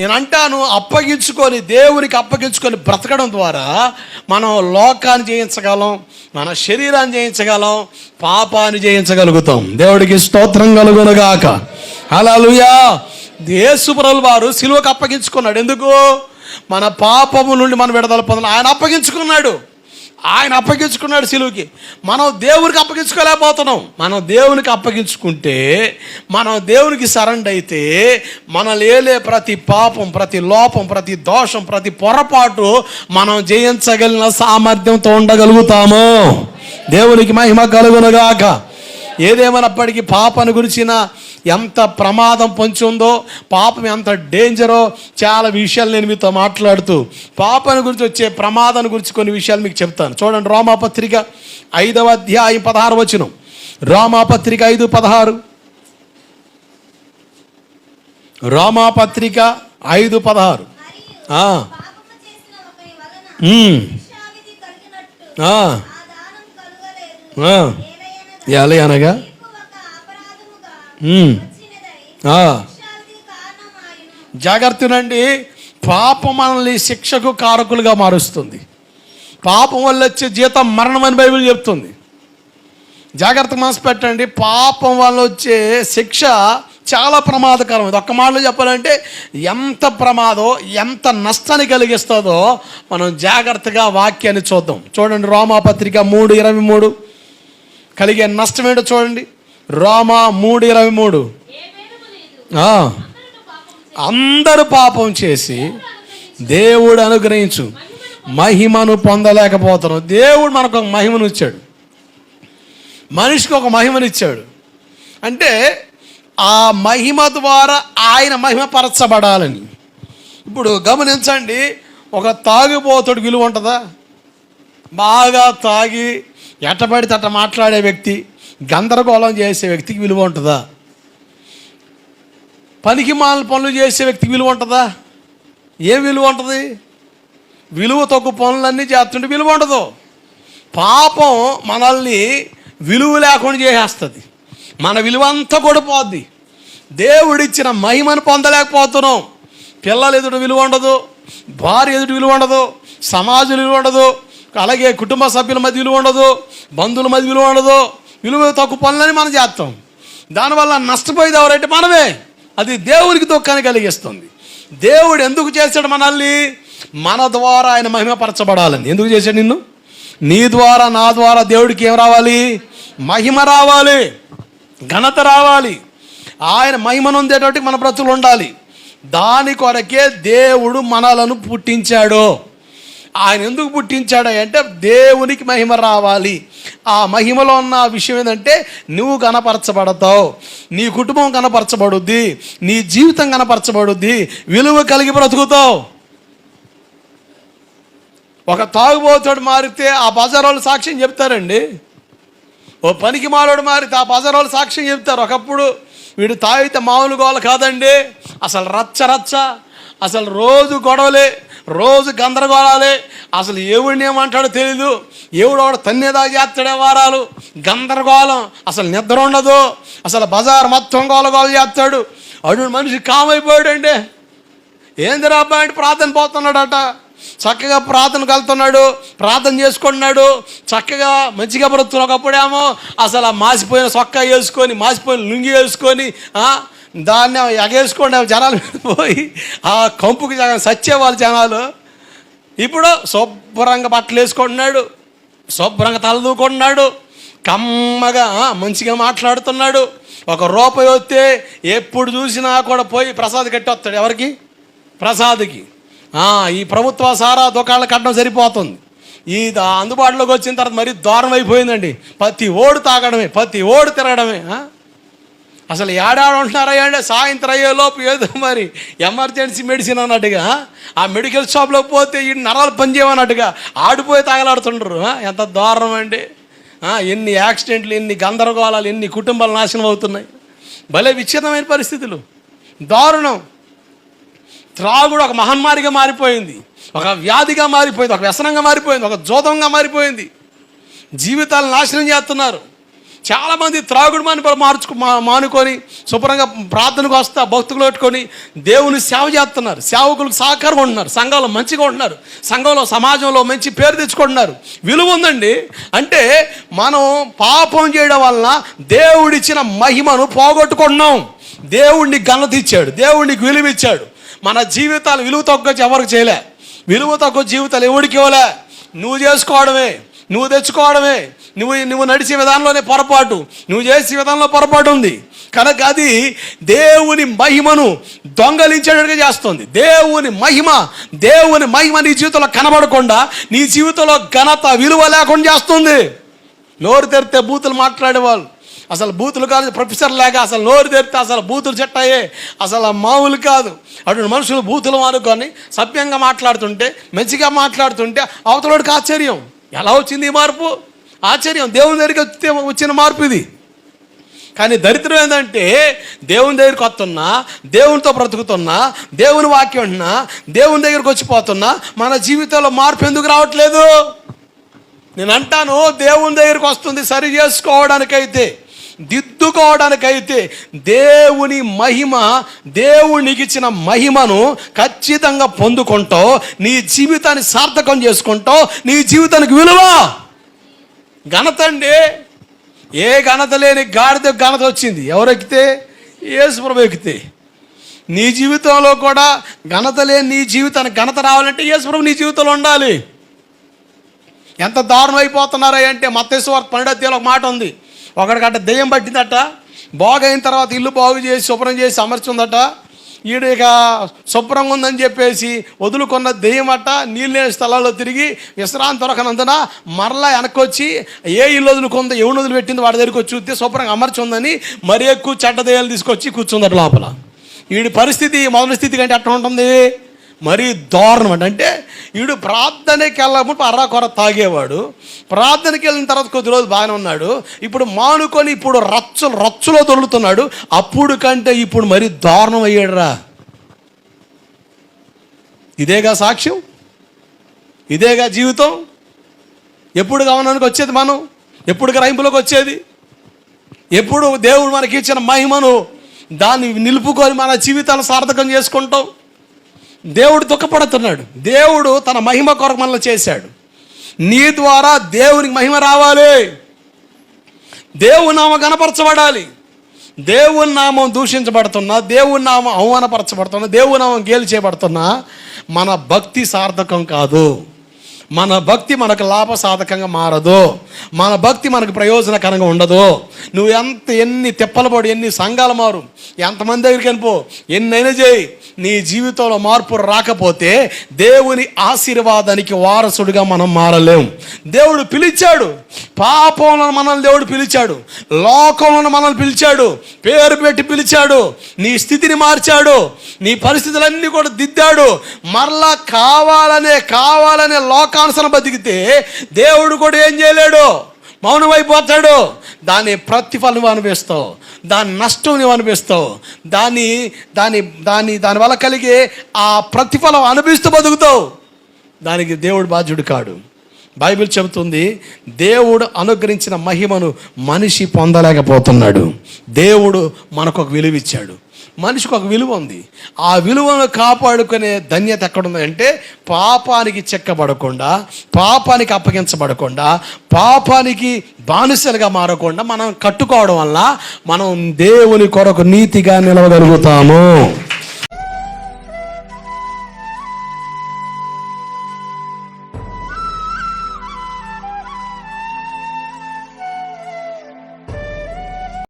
నేను అంటాను అప్పగించుకొని దేవునికి అప్పగించుకొని బ్రతకడం ద్వారా మనం లోకాన్ని జయించగలం మన శరీరాన్ని జయించగలం పాపాన్ని జయించగలుగుతాం. దేవుడికి స్తోత్రం కలుగునుగాక. హల్లెలూయా! యేసుప్రభుల వారు సిలువకు అప్పగించుకున్నాడు. ఎందుకు? మన పాపము నుండి మనం విడుదల పొందాలి. ఆయన అప్పగించుకున్నాడు. ఆయన అప్పగించుకున్నాడు సిలువుకి. మనం దేవునికి అప్పగించుకోలేకపోతున్నాం. మనం దేవునికి అప్పగించుకుంటే మనం దేవునికి సరెండ్ అయితే మన లేలే ప్రతి పాపం ప్రతి లోపం ప్రతి దోషం ప్రతి పొరపాటు మనం జయించగలిగిన సామర్థ్యంతో ఉండగలుగుతాము. దేవునికి మహిమ కలుగునుగాక. ఏదేమైనప్పటికీ పాపను గురించిన ఎంత ప్రమాదం పొంచి ఉందో పాపం ఎంత డేంజరో చాలా విషయాలు నేను మీతో మాట్లాడుతూ పాపను గురించి వచ్చే ప్రమాదాన్ని గురించి కొన్ని విషయాలు మీకు చెప్తాను. చూడండి రోమాపత్రిక ఐదవ అధ్యాయం పదహారు వచనం. రోమాపత్రిక ఐదు పదహారు. రోమాపత్రిక ఐదు పదహారు. ఎలా అనగా జాగ్రత్తనండి పాపం మనల్ని శిక్షకు కారకులుగా మారుస్తుంది. పాపం వల్ల వచ్చే జీతం మరణం అని బైబిల్ చెప్తుంది. జాగ్రత్త మనసు పెట్టండి పాపం వల్ల వచ్చే శిక్ష చాలా ప్రమాదకరం ఇది ఒక్క మాటలో చెప్పాలంటే ఎంత ప్రమాదం ఎంత నష్టాన్ని కలిగిస్తుందో మనం జాగ్రత్తగా వాక్యాన్ని చూద్దాం. చూడండి రోమాపత్రిక మూడు ఇరవై మూడు. కలిగే నష్టం ఏంటో చూడండి. రోమా మూడు ఇరవై మూడు. అందరూ పాపం చేసి దేవుడు అనుగ్రహించు. మహిమను పొందలేకపోతున్నాం దేవుడు మనకు ఒక మహిమను ఇచ్చాడు. మనిషికి ఒక మహిమనిచ్చాడు అంటే ఆ మహిమ ద్వారా ఆయన మహిమ పరచబడాలని ఇప్పుడు గమనించండి ఒక తాగుబోతుడు విలువ ఉంటుందా? బాగా తాగి ఎట్టబడితే అట్ట మాట్లాడే వ్యక్తి. గందరగోళం చేసే వ్యక్తికి విలువ ఉంటుందా? పనికి మాల పనులు చేసే వ్యక్తికి విలువ ఉంటుందా? ఏం విలువ ఉంటుంది? విలువ తగ్గు పనులన్నీ చేస్తుంటే విలువ ఉండదు. పాపం మనల్ని విలువ లేకుండా చేసేస్తుంది. మన విలువ అంతా కూడిపోద్ది దేవుడిచ్చిన మహిమను పొందలేకపోతున్నాం. పిల్లలు ఎదుటి విలువ ఉండదు. భార్య ఎదుటి విలువ ఉండదు. సమాజం విలువ ఉండదు. అలాగే కుటుంబ సభ్యుల మధ్య విలువ ఉండదు. బంధువుల మధ్య విలువ ఉండదు. విలువ తక్కువ పనులని మనం చేస్తాం. దానివల్ల నష్టపోయేది ఎవరైతే మనమే అది దేవునికి దుఃఖాన్ని కలిగిస్తుంది. దేవుడు ఎందుకు చేశాడు మనల్ని? మన ద్వారా ఆయన మహిమపరచబడాలని. ఎందుకు చేశాడు నిన్ను? నీ ద్వారా నా ద్వారా దేవుడికి ఏం రావాలి? మహిమ రావాలి. ఘనత రావాలి. ఆయన మహిమను ఉండేటట్టు మన బ్రతులు ఉండాలి. దాని కొరకే దేవుడు మనలను పుట్టించాడు. ఆయన ఎందుకు పుట్టించాడు అంటే దేవునికి మహిమ రావాలి. ఆ మహిమలో ఉన్న విషయం ఏంటంటే నువ్వు కనపరచబడతావు నీ కుటుంబం కనపరచబడుద్ది నీ జీవితం కనపరచబడుద్ది విలువ కలిగి బ్రతుకుతావు. ఒక తాగుబోతుడు మారితే ఆ బజారోళ్ళు సాక్ష్యం చెప్తారండి. ఓ పనికి మాలోడు మారితే ఆ బజారోళ్ళు సాక్ష్యం చెప్తారు. ఒకప్పుడు వీడు తాగితే మామూలు గోల కాదండి. అసలు రచ్చ రచ్చ అసలు రోజు గొడవలే. రోజు గందరగోళాలే. అసలు ఏవుడిని ఏమంటాడో తెలీదు. ఏవుడు వాడు తన్నేదా చేస్తాడే వారాలు. గందరగోళం. అసలు నిద్ర ఉండదు. అసలు బజార్ మొత్తం గోలగోలు చేస్తాడు. అడు మనిషి కామైపోయాడండి. ఏందిరా అబ్బాయి అంటే ప్రార్థన పోతున్నాడట. చక్కగా ప్రార్థనకు వెళ్తున్నాడు. ప్రార్థన చేసుకుంటున్నాడు. చక్కగా మంచిగా బ్రతుకున్న ఒకప్పుడేమో అసలు మాసిపోయిన సొక్కా వేసుకొని మాసిపోయిన లుంగి వేసుకొని దాన్ని ఎగేసుకోండి జనాలు పోయి ఆ కంపుకి జగ- సచ్చేవాళ్ళు జనాలు. ఇప్పుడు శుభ్రంగా బట్టలు వేసుకుంటున్నాడు శుభ్రంగా తలదూకుంటున్నాడు కమ్మగా మంచిగా మాట్లాడుతున్నాడు. ఒక రూపాయి వస్తే ఎప్పుడు చూసినా కూడా పోయి ప్రసాద్ కట్టి వస్తాడు ఎవరికి? ప్రసాద్కి. ఈ ప్రభుత్వ సారా దుకాళ్ళ కట్టడం సరిపోతుంది. ఈ అందుబాటులోకి వచ్చిన తర్వాత మరీ దారుణం అయిపోయిందండి. ప్రతి ఓడు తాగడమే ప్రతి ఓడు తిరగడమే అసలు ఏడాడు ఉంటున్నారా అంటే సాయంత్రం అయ్యేలోపు ఏదో మరి ఎమర్జెన్సీ మెడిసిన్ అన్నట్టుగా ఆ మెడికల్ షాప్లో పోతే ఈ నరాలు పనిచేయమన్నట్టుగా ఆడిపోయి తాగలాడుతుండ్రు. ఎంత దారుణం అండి. ఎన్ని యాక్సిడెంట్లు ఎన్ని గందరగోళాలు ఎన్ని కుటుంబాలు నాశనం అవుతున్నాయి. భలే విచ్ఛిన్నమైన పరిస్థితులు. దారుణం. త్రాగుడు ఒక మహమ్మారిగా మారిపోయింది. ఒక వ్యాధిగా మారిపోయింది ఒక వ్యసనంగా మారిపోయింది ఒక జోదంగా మారిపోయింది. జీవితాలు నాశనం చేస్తున్నారు. చాలామంది త్రాగుడు మాని మార్చుకు మానుకొని శుభ్రంగా ప్రార్థనకు వస్తా భక్తులు పెట్టుకొని దేవుని సేవ చేస్తున్నారు. సేవకులకు సహకారం ఉంటున్నారు. సంఘాలు మంచిగా ఉంటున్నారు. సంఘంలో సమాజంలో మంచి పేరు తెచ్చుకుంటున్నారు. విలువ ఉందండి. అంటే మనం పాపం చేయడం వలన దేవుడిచ్చిన మహిమను పోగొట్టుకుంటున్నాం. దేవుడిని ఘనత ఇచ్చాడు. దేవుడికి విలువ ఇచ్చాడు. మన జీవితాలు విలువ తక్కువ ఎవరికి చేయలే. విలువ తక్కువ జీవితాలు ఎవరికి ఇవ్వలే? నువ్వు చేసుకోవడమే. నువ్వు తెచ్చుకోవడమే. నువ్వు నువ్వు నడిచే విధానంలోనే పొరపాటు. నువ్వు చేసే విధానంలో పొరపాటు ఉంది. కనుక అది దేవుని మహిమను దొంగలించేటట్టుగా చేస్తుంది. దేవుని మహిమ దేవుని మహిమ నీ జీవితంలో కనబడకుండా నీ జీవితంలో ఘనత విలువ లేకుండా చేస్తుంది. నోరు తెరితే బూతులు మాట్లాడేవాళ్ళు. అసలు బూతులు కాదు ప్రొఫెసర్ లేక అసలు నోరు తెరితే అసలు బూతులు చెట్టాయే. అసలు మామూలు కాదు. అటువంటి మనుషులు బూతులు అనుకొని సభ్యంగా మాట్లాడుతుంటే మంచిగా మాట్లాడుతుంటే అవతలోడికి ఆశ్చర్యం. ఎలా వచ్చింది ఈ మార్పు? ఆశ్చర్యం. దేవుని దగ్గరికి వస్తే వచ్చిన మార్పు ఇది. కానీ దరిద్రం ఏంటంటే దేవుని దగ్గరికి వస్తున్నా దేవునితో బ్రతుకుతున్నా దేవుని వాక్యం ఉన్నా దేవుని దగ్గరికి వచ్చిపోతున్నా మన జీవితంలో మార్పు ఎందుకు రావట్లేదు? నేను అంటాను దేవుని దగ్గరికి వస్తుంది సరి చేసుకోవడానికైతే దిద్దుకోవడానికైతే దేవుని మహిమ దేవునికి ఇచ్చిన మహిమను ఖచ్చితంగా పొందుకుంటావు నీ జీవితాన్ని సార్థకం చేసుకుంటావు నీ జీవితానికి విలువ ఘనత అండి ఏ ఘనత లేని గాడిద ఘనత వచ్చింది. ఎవరు ఎక్కితే? యేసుప్రభు ఎక్కితే. నీ జీవితంలో కూడా ఘనత లేని నీ జీవితానికి ఘనత రావాలంటే యేసుప్రభు నీ జీవితంలో ఉండాలి. ఎంత దారుణం అయిపోతున్నారా అంటే మత్తేశ్వర పన్నెండు ఒక మాట ఉంది. ఒకడికట్ట దెయ్యం పట్టిందట బాగైన తర్వాత ఇల్లు బాగు చేసి శుభ్రం చేసి అమర్చుందట ఈడిక ఇక శుభ్రంగా ఉందని చెప్పేసి వదులుకున్న దెయ్యమట అట్ట నీళ్ళు స్థలాల్లో తిరిగి విశ్రాంతి దొరకనందున మరలా వెనక్కి వచ్చి ఏ ఇల్లు వదులుకుందో ఎవడు వదిలిపెట్టింది వాడి దగ్గరికి వచ్చి చూస్తే శుభ్రంగా అమర్చి ఉందని మరి ఎక్కువ చెడ్డ దెయ్యాలు తీసుకొచ్చి కూర్చుందట లోపల. వీడి పరిస్థితి మొదటి స్థితి కంటే అట్లా ఉంటుంది? మరీ దారుణం అండి. అంటే వీడు ప్రార్థనకి వెళ్ళకుండా అర్రా కొర తాగేవాడు. ప్రార్థనకి వెళ్ళిన తర్వాత కొద్ది రోజులు బాగానే ఉన్నాడు. ఇప్పుడు మానుకొని ఇప్పుడు రచ్చలు రచ్చలో దొరుకుతున్నాడు. అప్పుడు కంటే ఇప్పుడు మరీ దారుణం అయ్యాడురా. ఇదేగా సాక్ష్యం? ఇదేగా జీవితం? ఎప్పుడు గమనానికి వచ్చేది మనం? ఎప్పుడు గ్రహింపులోకి వచ్చేది? ఎప్పుడు దేవుడు మనకి ఇచ్చిన మహిమను దాన్ని నిలుపుకొని మన జీవితాన్ని సార్థకం చేసుకుంటాం? దేవుడు దుఃఖపడుతున్నాడు. దేవుడు తన మహిమ కొరకు మనల్ని చేశాడు. నీ ద్వారా దేవునికి మహిమ రావాలి. దేవుని నామం గణపరచబడాలి దేవుని నామం దూషించబడుతున్నా దేవుని నామం అవమానపరచబడుతున్నా దేవుని నామం గేలు చేయబడుతున్నా మన భక్తి సార్థకం కాదు. మన భక్తి మనకు లాభసాధకంగా మారదు. మన భక్తి మనకు ప్రయోజనకరంగా ఉండదు. నువ్వు ఎంత ఎన్ని తిప్పలు పడు ఎన్ని సంఘాలు మారు ఎంతమంది దగ్గరికి వెళ్ళిపో ఎన్నైనా చేయి. నీ జీవితంలో మార్పు రాకపోతే దేవుని ఆశీర్వాదానికి వారసుడిగా మనం మారలేం. దేవుడు పిలిచాడు. పాపంలో మనల్ని దేవుడు పిలిచాడు. లోకంలో మనల్ని పిలిచాడు. పేరు పెట్టి పిలిచాడు. నీ స్థితిని మార్చాడు. నీ పరిస్థితులన్నీ కూడా దిద్దాడు. మరలా కావాలనే కావాలనే లోకానుసరం బతికితే దేవుడు కూడా ఏం చేయలేడు? మౌనమైపోతాడు దాని ప్రతిఫలం అనిపిస్తావు. దాని నష్టం నువ్వు అనిపిస్తావు. దాని దాని దాని దానివల్ల కలిగే ఆ ప్రతిఫలం అనిపిస్తూ బతుకుతావు. దానికి దేవుడు బాధ్యుడు కాడు. బైబిల్ చెబుతుంది దేవుడు అనుగ్రహించిన మహిమను మనిషి పొందలేకపోతున్నాడు. దేవుడు మనకు ఒక విలువ ఇచ్చాడు మనిషికి ఒక విలువ ఉంది. ఆ విలువను కాపాడుకునే ధన్యత ఎక్కడుందంటే పాపానికి చెక్కబడకుండా పాపానికి అప్పగించబడకుండా పాపానికి బానిసలుగా మారకుండా మనం కట్టుకోవడం వల్ల మనం దేవుని కొరకు నీతిగా నిలవగలుగుతాము.